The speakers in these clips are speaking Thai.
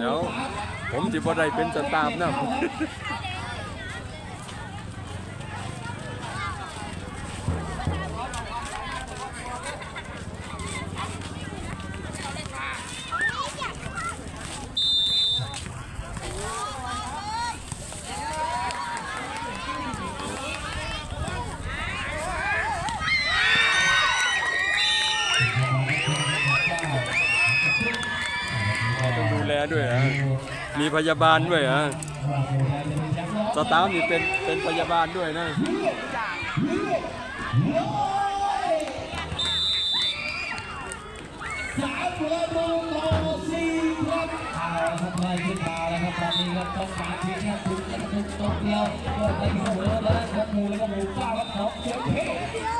แล้วผมจิบ่ได้เป็นสตาฟนะ ยาบาลด้วยฮะสตาฟนี่เป็นเป็นพยาบาลด้วยนะสามประตูต่อสี่ครับเอาละครับไล่ขึ้นมาแล้วครับตอนนี้ครับต้องการเพียงแค่คุณกันทุกตกเดียวก็ได้เสมอแล้วครับมูแล้วก็มูเก้าครับของเชียงเพชร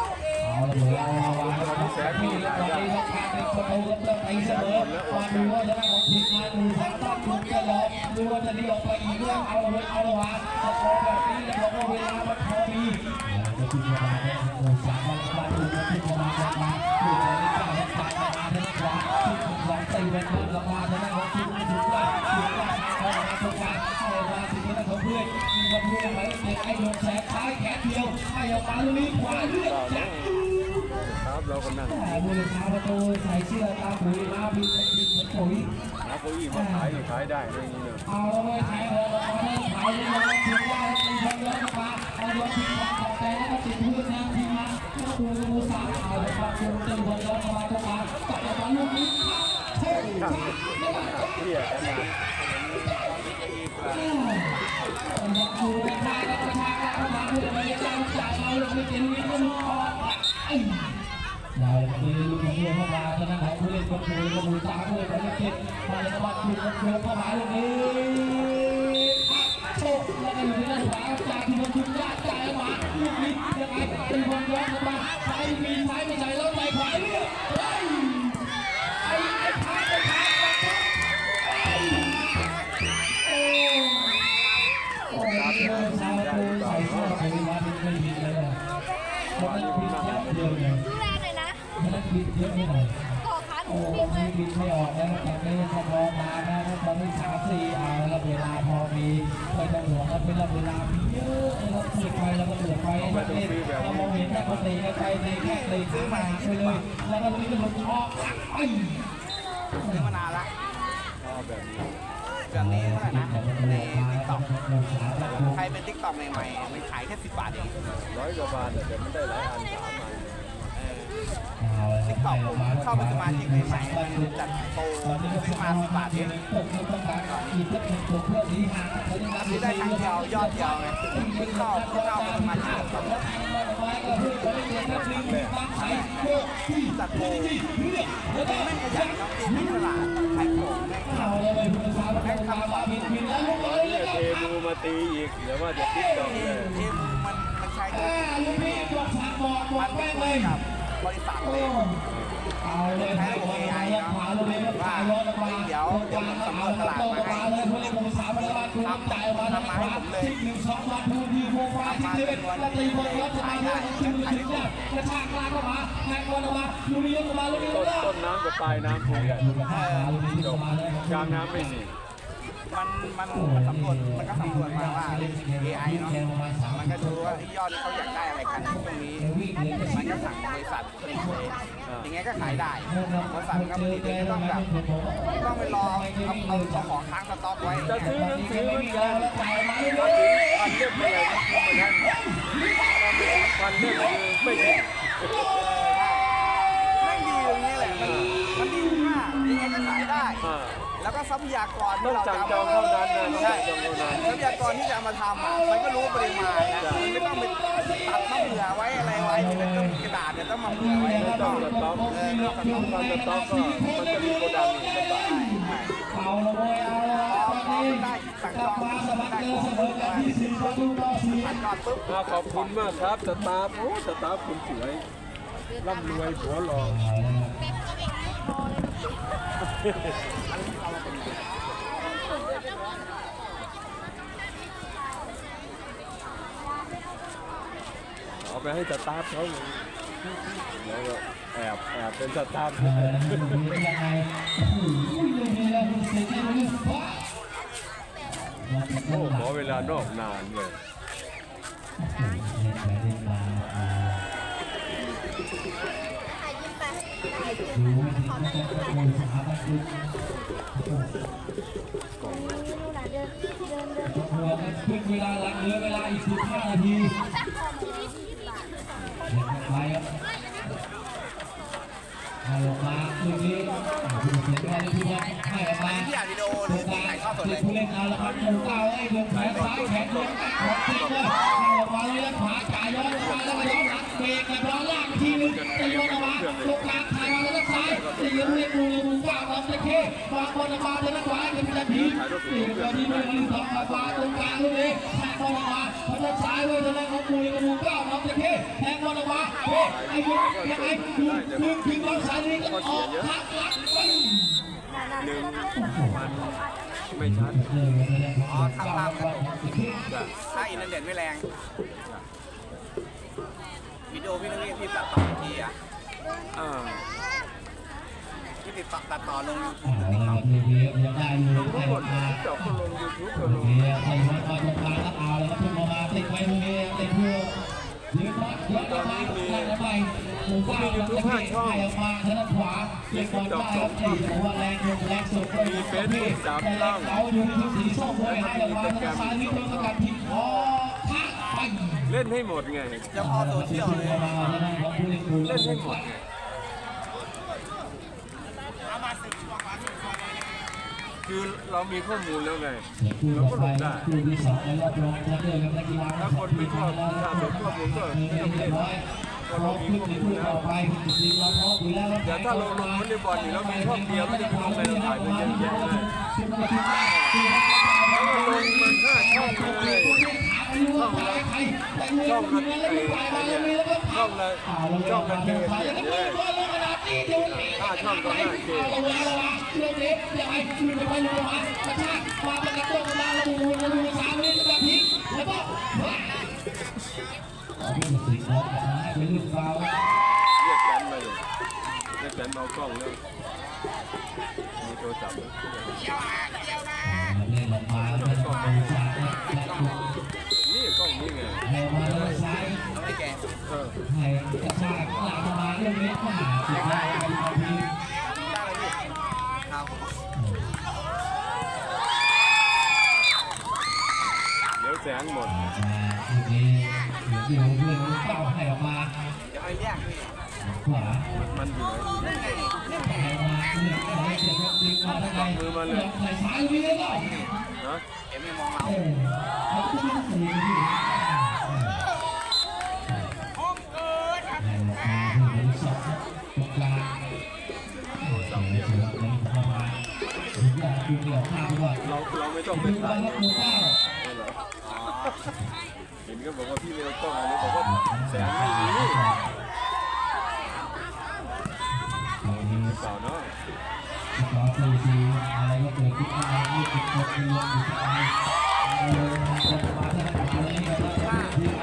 เอาละเละวางครับแสนนี่ครับตอนนี้ต้องการเป็นประตูครับต้องไปเสมอมาดูว่าจะได้ของทีมงานหมูทางต้านถูกจะหลอกดูว่าจะหนีออกไปอีกเรื่องเอาละเว้ยเอาละวางถ้าพอแบบนี้แล้วบอกว่าเวลามันพอมีจะขึ้นมาเนี่ยหมูสามมาดูมาขึ้นมามาดูมาเก้ารับตามมาทางขวาขึ้นขวาตีไปข้างละมาทางของทีมงานถูกได้ถูกได้เข้ามาตรงกางเข้ามาถึงทาของเพื่อนมีวันเพื่อนไหมเด็กไอ้โดนแสบซ้ายแขนเดียวให้ออกมาลูกนี้ขวาเลือดจัด ครับเราก็นั่งมือเท้าประตูใส่เสื้อตาปุ๋ยมาบินบินเหมือนปุ๋ยหาเก้าอี้มาขายนี่ขายได้เลยนี่เนอะเอาแล้วไม่ใช่เลยเอาเล่นขายเลยนะถึงว่าตีบอลเยอะมาเอาโยนทิ้งบอลของแต่แล้วก็ติดพื้นนะทีมงานก็ดูดูสาเอาเลยครับดูตีบอลเยอะมาตรงมาตัดบอลลูกนี้เฮ้ยเรียกกันมาอยากดูกระชากกระชากแล้วมาเพื่อนมาเลี้ยงจ่ายมาลูกนี้เป็นวินก็ลูกออกเราคือลูกนี้เข้ามาชนะของผู้เล่นคนดูก็มือตาด้วยไปเล่นเก็บมาเลย มาถูกกระเทือนเข้ามาลูกนี้โชคแล้วก็อยู่ที่ด้านขวาจากที่มันชุดยากจ่ายมาลูกนี้ยังไงตีบอลย้อนเข้ามาใช้มีซ้ายไม่ใส่แล้วใส่ขวาเรียบไป ไม่หน่อยก่อขาหนูโอ้วิ่งบางเลทียผิดไม่ออกนะตอนนี้ถ้าพอมานะตอนนี้สามสี่เอาแล้วเวลาพอมีไม่ต้องห่วงนะเป็นระเวลามีเยอะนะครับเปิดไฟแล้วก็เปิดไฟให้เล่นเรามองเห็นแค่คนตีกันไปตีแค่ตีซื้อมาไปเลยแล้วก็ลุยกันหมดออกไอ้ซื้อมานานละเอาแบบนี้แบบนี้เท่าไหร่นะในทิกต็อกใครเป็นทิกต็อกใหม่ๆมันขายแค่สิบบาทเองร้อยกว่าบาทแต่มันได้หลายอันสามอัน ทิกตอกผมเข้าเป็นสมาชิกใหม่ๆมันจัดโปรซื้อมาสิบบาทเองตกต้องการอีกสักหนึ่งตัวเพื่อที่หาเขาจะรับซื้อได้ครั้งเดียวยอดเดียวไงเพิ่งเข้าเพิ่งเข้าเป็นสมาชิกกับจัดโปรไม่ขยันน้องทีมไม่ฉลาดขายของแม่งเอาเลยไปคุณสาวแม่ทำมาเอ้อนเทมูมาตีอีกเดี๋ยวว่าจะคิดต่อเลยทีมมันมันใช้อ่าลูกพี่บอกฉากบอกบอมันแม่ไม่งเหเลมือยนกับ บริษัทเลยเอาเลยให้ผมไปแล้ขวาลูกนี้ขวาย้อนมาเดี๋ยวเดี๋ยวสำรวจตลาดมาเลยผู้เล่นของสามมาดูจ่ายมาทำขวาทิศหนึ่งสองวันพูดีโมฟ้าทิศเจ็ดแล้วตีบอลย้อนมาเลยถึงถึงเนี่ยกระชากลากเข้ามาแทงบอลออกมาลูกนี้ยกมาลูกนี้ต้นต้นน้ำกับปลายน้ำคุยกันจบกลางน้ำไม่มีมันมันมันสำรวจมันก็สำรวจมาว่า AI เนาะมันก็ดูว่าไอ้ยอดเขาอยากได้อะไรกันตรงนี้ มันก็สั่งบริษัทผลิตเลยอย่างเงี้ยก็ขายได้บริษัทก็ผลิตเองต้องแบบต้องไปรอเอาเอาเจ้าของค้างสต็อกไว้จะเนี่ยซื้อหนังสือเหมือนกันพันเล่มอะไรนะคุณมาท่านพันเล่มคือไม่ผิดแม่งดีตรงนี้แหละมันมันดีมากยังไงก็ขายได้อ่าแล้วก็ทรัพยากรต้อที่งเราสั่จะงเอาจองมาเท่านั้นนะต้องใช่สั่งจองเท่านั้นทรัพยากรที่จะเอามาทำอะมันก็รู้ปริมาณนะมันไม่ต้องไปตัดมะเบื่อไว้อะไร ไว้เป็นต้นกระดาษเนี่ยต้องมาเบื่อไว้ไม่แล้วต้องต็อกเออต้องสต็อกการสต็อกก็มันจะมีโกดังอีกลำบากเอาละเว้ยเอาละตอนนี้กลับมาสมัครเจอเสมอกันที่สี่ประตูต่อสี่ตัดก่อนปุ๊บอ่าขอบคุณมากครับสตาฟโอ้สตาฟคุณสวยร่ำรวยผัวหล่อเอาไปให้สตาฟเขา แล้วก็แอบแอบเป็นสตาร์ทเป็นยังไงลูกนี้แล้วลูกมสียที่ลูกฟ้าโอ้ขอเวลานอกนานเลยเวลาหลังเหลือเวลาอีก15นาที ออกมาที่อ่านวิดีโอหรืองกที่ลางถ่ายทอดสดเลยผู้เล่นเอาละครับหมูเก้าไอ้เดินแขนซ้ายแขนเดินของจริงเลยเข้าออกมาเลยขวาจ่ายย้อนลงมาแล้วก็ย้อนหลังเบรกแล้วย้อนลางอีกทีนึงจะย้อนออกมาตรงกลางถ่ายมาแล้วก็ซ้ายจะยืนเล่นมือหมูเก้าน้องตะเข้วางบอลออกมาเลยนะขวาเป็นจะผีนี่ตอนนี้ไม่ลืมทำมาขวาตรงกลางลูกนี้แทงบอลออกมาพอลงซ้ายเว้ยจะเล่นของหมู่กับหมูเก้าน้องตะเข้แทงบอลออกมาเฮ้ยไอ้ยุยังไงดึงดึงถึงบอลสายนี้ก็ออกทักลักไป หนึ่งมันไม่ชัดอ๋อทำตามกันถ้าอินเทอร์เน็ตไม่แรงวิดีโอพี่นึกว่าพี่ตัดต่อทีอะอ่าที่ติดต่อตัดต่อลงยูทูบเอาละครับลูกลงทุกคนมาเจาะก็ลงยูทูบก็ลงเฮียใส่หัวคอาแล้วเอาแล้วครับพุ่งออกมาติดไว้ตรงนี้ติดเพื่อ ยืนมายืนออกมาได้แล้วไปหมู่เก้าแล้วจะให้ออกมาทางด้านขวาเก็บบอลได้ครับนี่แต่ว่าแรงลงแรงสุดก็มีเป็นที่แต่เขาอยู่ในทุกสีส้มเลยให้ออกมาทางซ้ายนี่โดนสกัดทิ้งคอทักไปเล่นให้หมดไงจะพอโซเชียลเลยเล่นให้หมดไง คือเรามีข้อมูลแล้วไงคู่ต่อไปคู่ที่สองในรอบรองชนะเลิศครับนักกีฬาถ้าคนไม่ชอบถ้าผมชอบผมก็ไม่ต้องเล่นพอขึ้นในคู่ต่อไปทีมเราพร้อมอยู่แล้วเดี๋ยวถ้าลงลงวอลเลย์บอลนี่เรามีช่องเดียวไม่ได้ทำอะไรถ่ายไปเยอะแยะเลย ช่องละไอ้ช่องละช่องละเกมเนี่ยห้าช่องก็ห้าเกมเอาละเอาละเรื่องนี้ยังไงขึ้นไปลงมากระชากมาประกันตัวมาแล้วดูดูดูสามนี้จะแบบนี้แล้วก็วิ่งสิครับให้เป็นลูกฟาวเรียกแกนมาเลยเรียกแกนเอากล้องแล้วมีโทรศัพท์แล้วเล่นออกมาแล้วเป็นกองชาและถูก นี่กล้องนี่ไง ให้มาเลยซ้าย ต้อง ให้แกเออให้กระชากหลังมาเรื่องนี้มาสุดท้ายเป็นทีเลยพี่ครับเดี๋ยวแสงหมดนี้เดี๋ยวเพื่อนเป้าให้ออกมาเดี๋ยวให้เรียกพี่ขวามันอยู่ไหนนั่นไงนี่ให้มาเลือกใช้เสียงดึงมาได้ไงใส่ซ้ายวิ่งได้หรอนะเอ็มไม่มองเราเขาขึ้นมาสี่ที่ เราเราไม่ต้องไปดูถ่ายแล้วหมู่เก้าไม่เหรอเห็นก็บอกว่าพี่ไม่ต้องกล้องอะไรบอกว่าแสงไม่มีเรามีเปล่าเนาะขอสี่สี่อะไรก็เกิดขึ้นได้ยี่สิบคนเรียนอยู่ที่ไหนเออมาที่นั่นอยู่เลยนะครับที่ม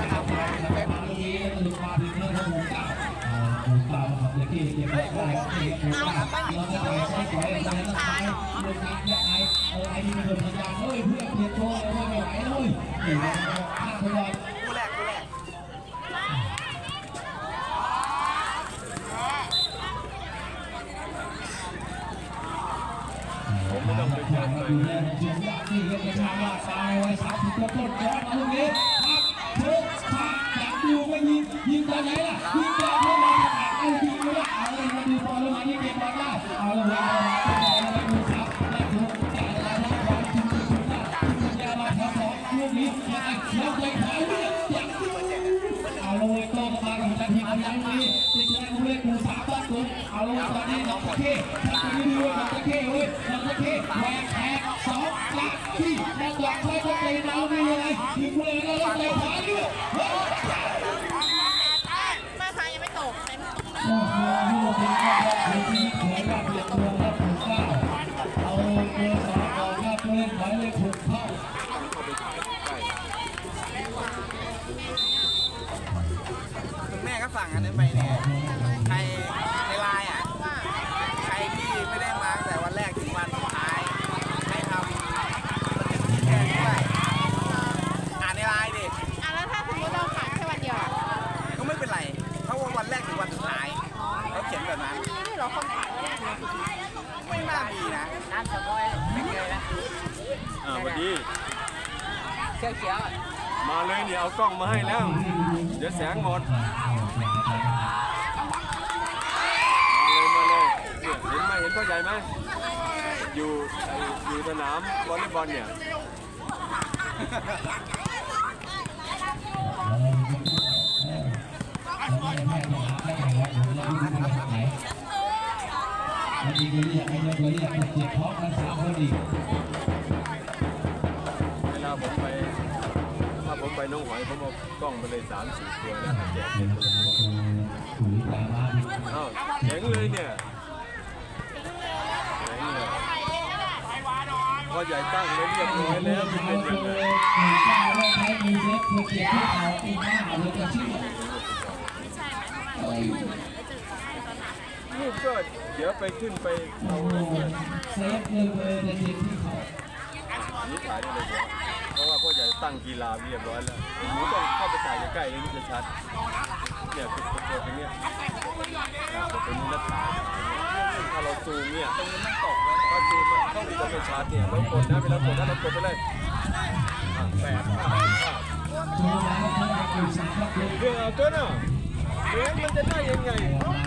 าทำงานทำงานตรงนี้แล้วก็ลงมาถึงเรื่องของหมูเก้าหมูเก้าครับเด็กที่เก็บได้ได้เก็บหมูเก้าเราจะไปใช้สวยอะไรนั่นไปลงน้ำยังไง เล ถ่ายใกล้คุณแม่ก็สั่งอันนี้ไปเนี่ยใครในไลน์อะ ใครที่ไม่ได้มาตั้งแต่วันแรกถึงวันสุดท้าย ให้ทำบันทึกชี้แจงด้วย น้ำสองร้อยไม่เคยนะ อ่าวันนี้ เขียวมาเลยเนี่ยเอากล้องมาให้แล้ว เดี๋ยวแสงหมด มาเลยมาเลยเนี่ยเห็นไหมเห็นพ่อใหญ่ไหมอยู่อยู่สนามวอลเลย์บอลเนี่ยวันนี้ก็เรียกไม่เรียกก็เรียกเจ็บท้องกันสามคนอีก ไปน้องหอยผมเอากล้องมาเลยสามสี่ตัวแล้วแจกเด็กเลยถุยตาบ้านอ้าวแข็งเลยเนี่ยแข็งเลยพ่อใหญ่ตั้งไว้เรียบร้อยแล้วมันเป็นยังไงมีข้าวแล้วใช้มีเซ็ตเพื่อเก็บที่เขาปีหน้าเลยจะชื่อลูกก็เดี๋ยวไปขึ้นไปเอาเซฟเลยเลยจะเก็บที่เขานี้ถ่ายได้เลย ตั้งกีฬาเรียบร้อยแล้วหนูต้องเข้าไปถ่ายใกล้ๆเลยนี่จะชัด เนี่ยเป็นตัวตรงเนี้ยอ่าตัวตรงนี้แล้วถ่ายถ้าเราซูมเนี่ยตรงนี้มันตกเลยถ้าซูมมันเข้าไปก็ไม่ชัดเนี่ยเรากดนะเวลากดนะเรากดไปเลยอะแปดห้าเขาจะอยู่สามครับเรื่องเอาตัวน่ะเอ๊ะมันจะได้ยังไง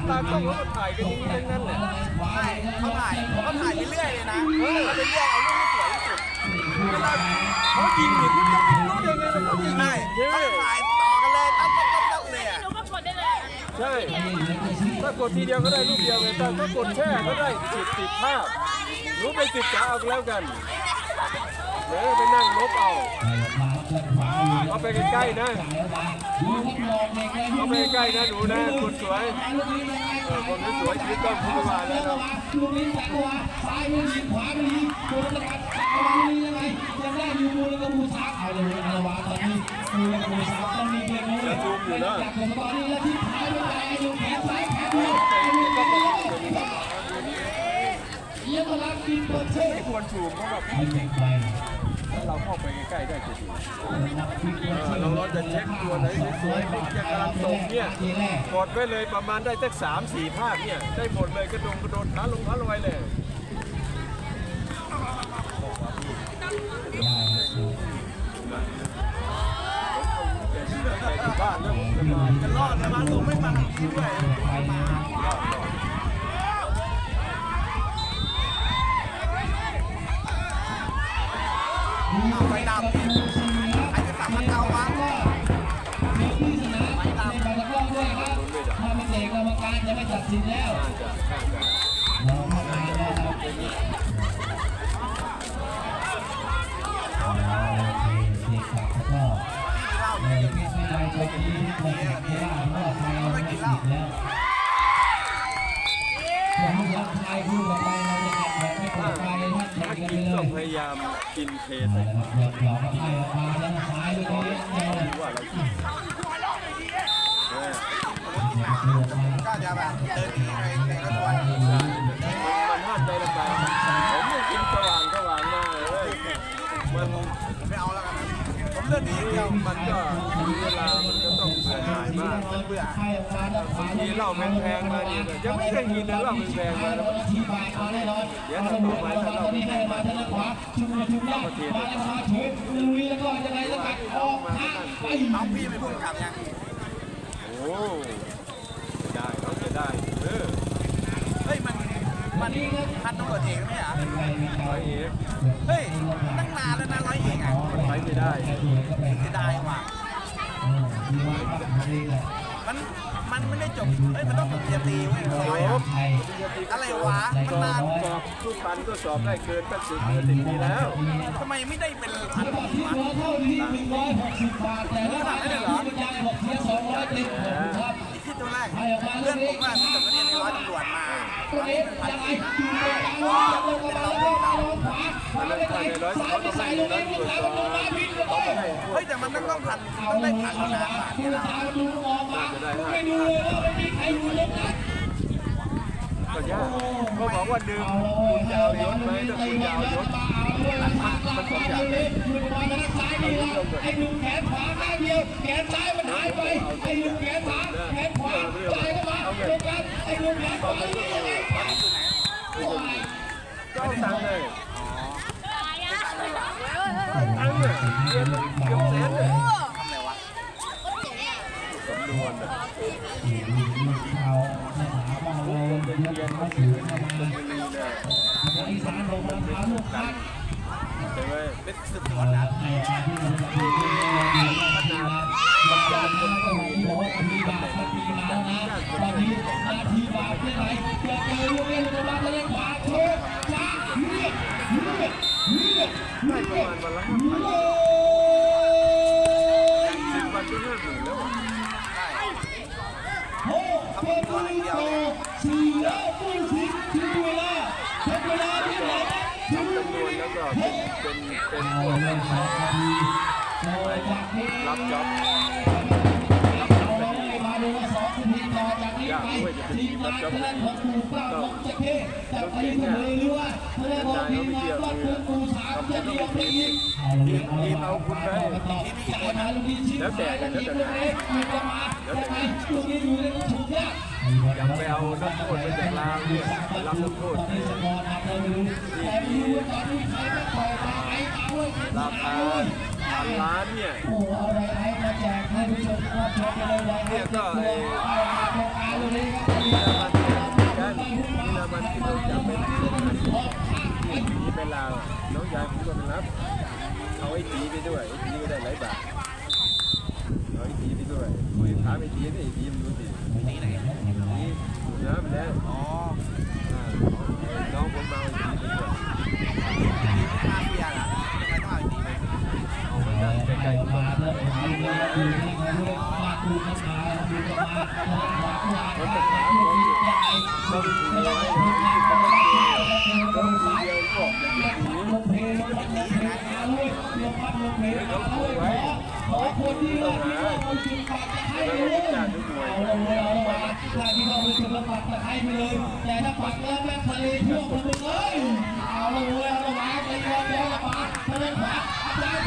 ตากล้องเขาถ่ายกันอย่างนี้ทั้งนั้นแหละขวาเขาถ่ายเขาถ่ายไปเรื่อยเลยนะเขาไปเรื่อยเอารูปที่สวยที่สุด เขายิงเนี่ยคุณจะไม่รู้ได้ไงว่าเขายิงใช่เยอะเขาถ่ายต่อกันเลยตั้งตั้งตั้งตั้เลยใช่ถ้ากดทีเดียวก็ได้รูปเดียวเลยแต่ถ้ากดแช่ก็ได้สิบสิบภาพรู้ไปสิบจะเอาแล้วกันเดี๋ยวไปนั่งลบเอาเอาไปใกล้ๆนะเอาไปใกล้ๆนะดูนะคนสวยออคนสวยชีวิตต้องพูดมาแล้วเนาะ สูงเพราะแบบไม่เป็นไรถ้าเราเข้าไปใกล้ๆได้จะดีเออเราเราจะเช็คตัวไหนสวยๆพวกจะกำลังตกเนี่ยกดไว้เลยประมาณได้สักสามสี่ภาพเนี่ยได้หมดเลยกระโดงกระโดดขาลงขาลอยเลยบ้านแล้วจะมจะรอดนะมาส่งไม่มาด้วย จะไม่ตัดสินแล้วจะข้างเข้ามาแล้วครับโอเคเด็กกลับก็เออไม่เป็นไรตอนนี้เราแข่งไม่ได้เพราะว่าไฟเราไม่ติดแล้วผมรักไทยคู่ต่อไปเราจะแข่งแบบไม่ปลอดภัยท่านแข่งกันไปเลยพยายามกินเคส่ละครับเดี๋ยวเราก็ให้ออกมาแล้วซ้ายด้วยนี้เดียว ดูว่าเรากินเออ ก็จะแบบเดินหนีไปในรถทัวร์มันห้ามใจลำบากผมไม่กินสว่างสว่างมาเลยมันไม่เอาแล้วกันผมเลือกหนีอย่างเดียวมันก็เวลามันก็ต้องเบื่อหน่ายมากเบื่อให้ออกมาด้านขวาทีเหล้าแพงๆมาเนี่ยยังไม่เคยกินนะเหล้าแพงๆมาแล้วทีบายเขาแน่นอนเอาสมุนไพรมาตอนนี้ให้มาทางขวาชุมชุมได้มาแล้วมาถือลุยแล้วก็ยังไงแล้วกันออกทางไปเอาพี่ไปพูดกับยังโอ้จะได้เราจะได้เออ เฮ้ยมัน มันพันตำรวจเอกไหมอะร้อยเอกเฮ้ยตั้งนานแล้วนะร้อยเอกอะไปไม่ได้เสียดายว่ะมันมันไม่ได้จบเฮ้ยมันต้องจบปริญญาตรีเว้ยร้อยอะอะไรวะมันนานสอบทุกปันก็สอบได้เกินตั้งสิบเกินสิบปีแล้วทำไมไม่ได้เป็นพันที่วะเหลือเท่านี้หนึ่งร้อยหกสิบบาทแต่ว่าที่บรรยายบอกเสียสองร้อยติดขอบคุณครับที่ตัวแรกเพื่อนผมว่ามันจบปริญญาในร้อยตำรวจมา ตัวนี้ยังไงอยู่ในกลางร้อยจะลงมาแล้วก็ลงขวาขวาไปไหนซ้ายไปใส่ลงนี้ลงขวาลงมาพิษเลยเฮ้ยแต่มันต้องต้องพันต้องได้พันนานบาทคุเนี่ยณนะตาดูออกมาไม่ดูเลยว่าไม่มีใครดูเลยนะก็ยากก็บอกว่าดื่มคุณจะเอายศไหมถ้าคุณจะเอายศมันสองอย่างเลย คุณมาทางซ้ายนี่ละไอ้ลุงแขนขวาข้างเดียวแขนซ้ายมันหายไปไอ้ลุงแขนขวาแขนขวาจ่ายเข้ามาตรงกันไอ้ลุงแขนขวายังไงขวาก็เอาตังเลยตังเลยว่ะตังเนี่ยเดือนเกือบแสนเลยอะไรวะสำนวนอะเขาสถาบันเราเรียนภาษีเข้ามามันมีเนี่ยอีสานลงมาถามลูกค้า เป็นสืบสเอวนอนะไอ้ชาที่มันจะมีเรื่องดีพัฒนาอยากจะมาตร เป็นเป็นเป็นเอาพวกเรื่องสองนาทีโดยจากนี้รับจ็อบ ทีมงานคณะของครูป้าของเจ๊เพ่จะไปเสมอหรือว่าคณะของทีมงานวัดเพื่อนครูสามจะเดียวไปอีกเอาเลยเอาเอาคุณไปจ่ายมาลูกนี้ชิ้นแล้วแต่แล้วแต่มีจะมาแล้วไงลูกนี้อยู่ในถูกยากอย่าไปเอานักโทษไปจากลาวเนี่ยรับนักโทษตอนนี้สกอร์นับเราไม่รู้แต่ไม่รู้ว่าตอนนี้ใครจะปล่อยมาไอ้ตาเว้ยราคาพันล้านเนี่ยโอ้เอาอะไรไอ้มาแจกให้ผู้ชมรับชมกันเลยวันนี้ก็ไอ้ นี่เป็นตีไปลาวน้องยายผมก็ไม่รับเอาไอ้ตีไปด้วยไอ้ตีก็ได้หลายบาทเอาไอ้ตีไปด้วยคุยถามไอ้ตีนี่ไอ้ตีมันรู้ดินี่ไหนตีอยู่น้ำแล้ว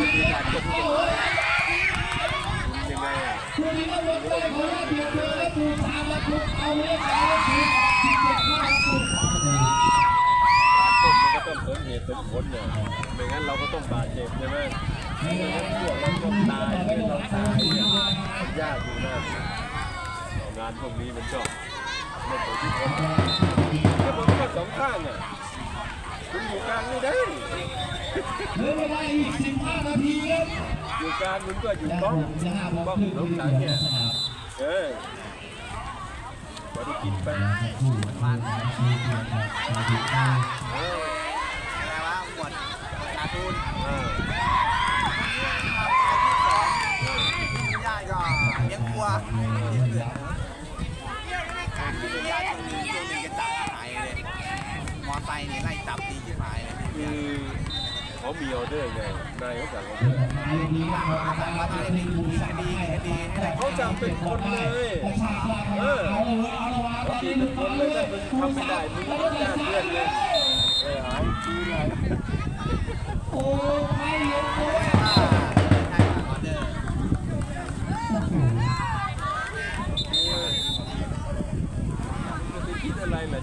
กสุดการต้มมันก็ต้องสมเหตุสมผลเนี่ยไม่งั้นเราก็ต้องบาดเจ็บใช่ไหมไม่งั้นพวกเราต้องตายไม่เราตายเนี่ยากอยู่นะงานพวกนี้มันก็ไม่ตกที่คนแต่ผมก็สองข้างอะคุณอยู่กลางไม่ได้ เหลือเวลาอีก 15 นาทีครับอยู่กลางคุณก็อยู่และบ้องผมจะห้าโมงบ้องครึ่งน้องที่สาวเหลืเนี่อยสนามเออพอได้กินไปคู่มันทีเดียวกับมาดูได้เอออะไรวะหมวดการ์ตูนเออญาติก็เลี้ยงวัวการที่ญาติช่วงนี้ช่วงนี้จะจับหายเลยมอไซค์นี่ไล่จับดีที่หายเลยคือ เขามีออเดอร์ไงนายเขาสั่งออเดอร์แต่เขาสั่งเป็นคนเลยเออเขาตีเป็นคนเลยยถ้ามึงทำไม่ได้มึงต้องจ้างเพื่อนเลยเออหายทีเลยโอ้ไม่เยออ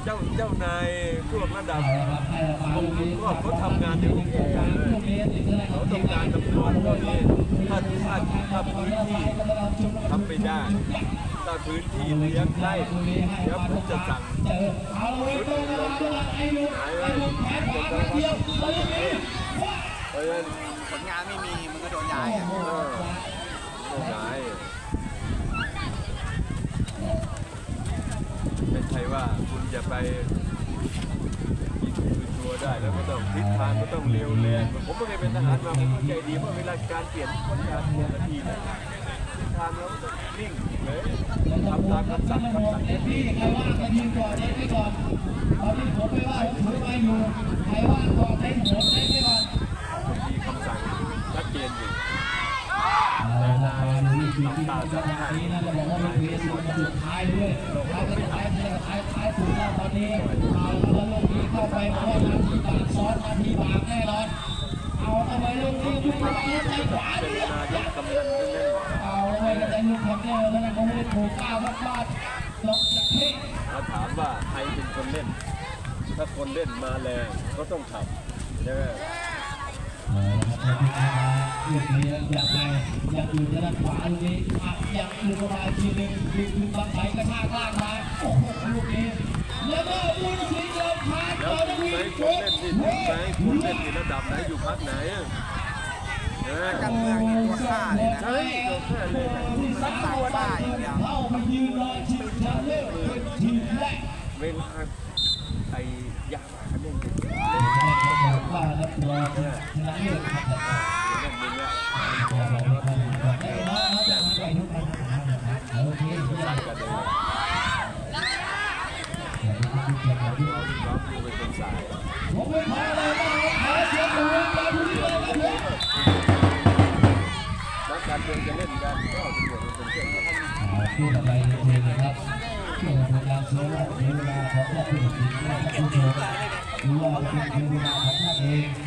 เจ้าเจ้านายพวกระดับเอาละครับให้ละมาลูกนี้เขาทำงานในองค์กรเลยลูกนี้ติดอะไรเขาต้องการตำรวจก็มีถ้าถ้าถ้าพื้นที่ทำไม่ได้ถ้าพื้นที่เลี้ยงได้เดี๋ยวผมจะสั่งเจอเอาเลยตรงเวลาด้วยไอ้ลูกไอ้ลูกแขนขวาแป๊บเดียวเอาลูกนี้เพราะฉะนั้นผลงานไม่มีมันก็โดนย้ายอะเออต้องย้ายไม่ใช่ว่าคุณจะไปยิงปืนตัวได้แล้วก็ต้องทิศทางก็ต้องเร็วแรงผมไม่เคยเป็นทหารมาผมเข้าใจดีว่าเวลาการเปลี่ยนคนการเปลี่ยนนาทีเนี่ยทิศทางเราก็ต้องนิ่งเลยทำตามคำสั่งคำสั่งพี่ใครว่างก็ยืนก่อนเด็กไปก่อนตอนนี้ผมไม่ว่าผมถือไม้อยู่ใครว่างก่อนเด็กผมเด็กไปก่อนบางทีคำสั่งชัดเจนอยู่เอาละมาดูวิธีที่จังหวะนี้นะจะบอกว่าเป็นเวทีสุดท้ายด้วยท้ายก็ท้ ขาายถูแล้วตอนนี้เอาแล้ลูนี้เข้าไปเพราะนาทีบางซอนนาทีบางแน่นอน เอาเข้าไปลูกนี้ลูกไปลูกไขวาดิเอาไว้กันแต่ลูกท็กเกอร์แล้นะเไม่ได้ถูก้าวมากๆลงจากที่าถามว่าใครเป็นคนเล่น ถ้าคนเล่นมาแรงก็ต้องทำใช่ไหม ลูกนี้อยากไปอยากอยู่จะด้านขวาลูกนี้อัดอยากอยู่ประมาณทีนึงดึงดึงบางไสกระชากลากมาโอ้โหลูกนี้แล้วก็บุญสิงห์เราพาตอนวิ่งโค้งเล่นที่คุณเล่นที่ระดับไหนอยู่พักไหนกันเมืองตัวข้าเลยนะใช่สักสายป้ายอย่างเข้ามายืนรอชิงชนะเลิศเป็นทีมแรกเว้นไอ้ยาบ้าเล่นเล่นว่าแล้วรอชนะเลิศ คู่ต่อไปเองนะครับเกี่ยวกับการเสียเวลาของครอบครัวทีมและผู้ชมดูว่าเป็นเวลาของท่านเอง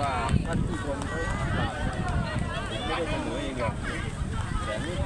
ว่าท่านผู้ชมเขาไม่ได้เสนอเองหรอกแต่นี่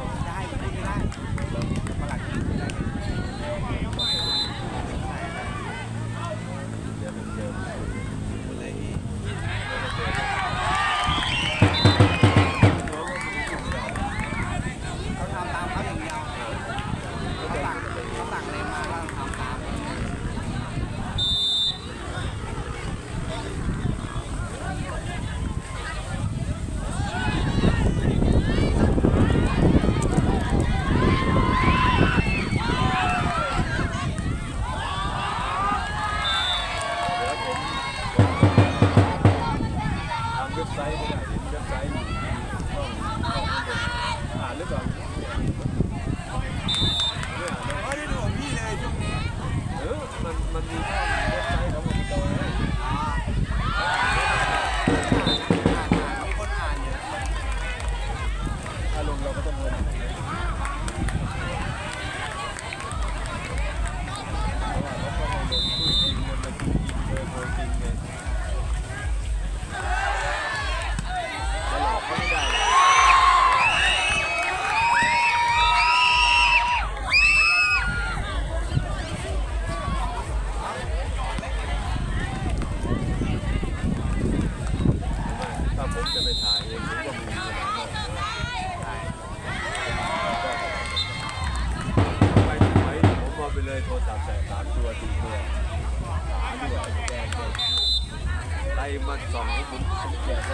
มาสองผมแจกผ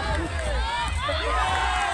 ม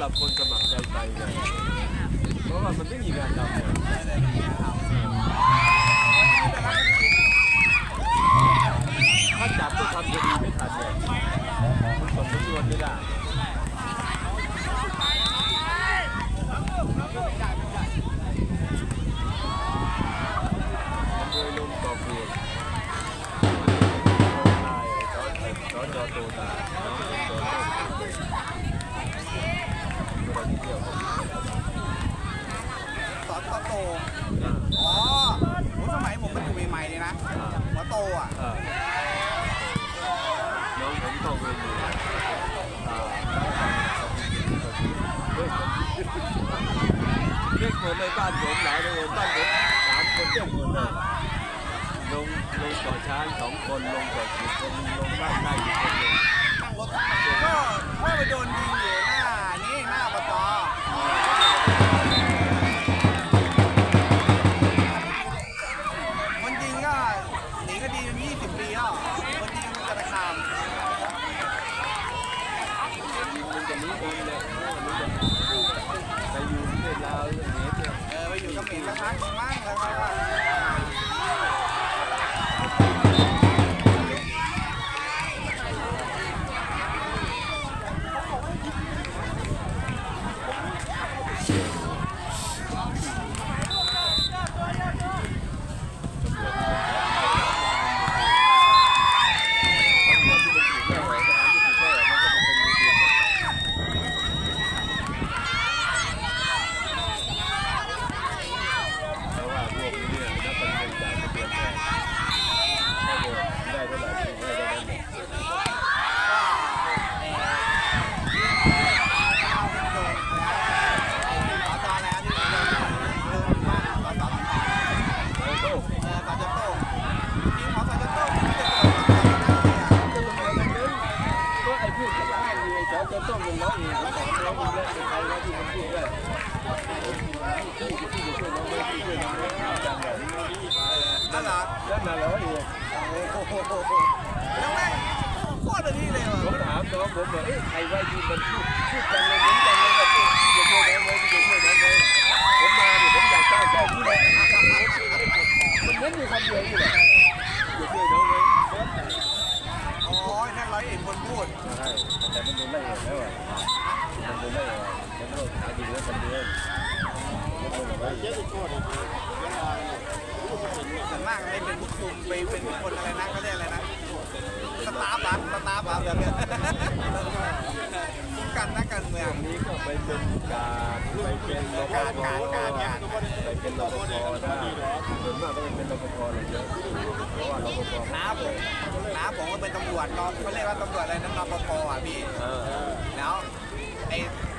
หรับคนสมัครใจไปไงเพราะว่ามันไม่มีงานทำ หัวโตอะน้องผมโตเลยอยู่เรียกผมในบ้านผมหลายคนบ้านผมสามคนเรียกผมเลยลงลงต่อช้างสองคนลงต่อขีดคนลงบ้านได้อีกคนหนึ่งก็ถ้าไโดนดีเอยู่นะ มาแล้วเองโอ้โหแล้วแม่งโคตรดีเลยผว่ะมถามน้องผมว่าเอ๊ะใครว่ายืนมันพูดพูดจังเลยเหมือนจังเลยว่าที่จะช่วยน้องไหมที่จะช่วยน้องไหมผมมาเนี่ยผมอยากได้แค่นี้แหละมันเน้นอยู่คำเดียวนี่แหละจะช่วยน้องไหมอ๋อนั่นร้อยเอ็ดคนพูดใช่แต่มันโดนไล่ออกแล้วอะมันโดนไล่ออกมันก็หาดีแล้วคนเดียวมันโดนไล่ส่ว นมากไม่เป็นผู้คุมไปเป็นคนอะไรนะเขาเรียกอะไรนะสตาร์บัคสตาร์บัคแบบเนี้ยคุ้มกันนักการเมืองนี้ก็ไปเป็นการไปเป็นรปภการการการการไปเป็นรปภได้ส่วนมากก็เป็นรปภเลยเยอะเพราะว่ารปภน้าผมน้าผมก็เป็นตำรวจเนาเขาเรียกว่าตำรวจอะไรนะนปภอะพี่แล้วไอ้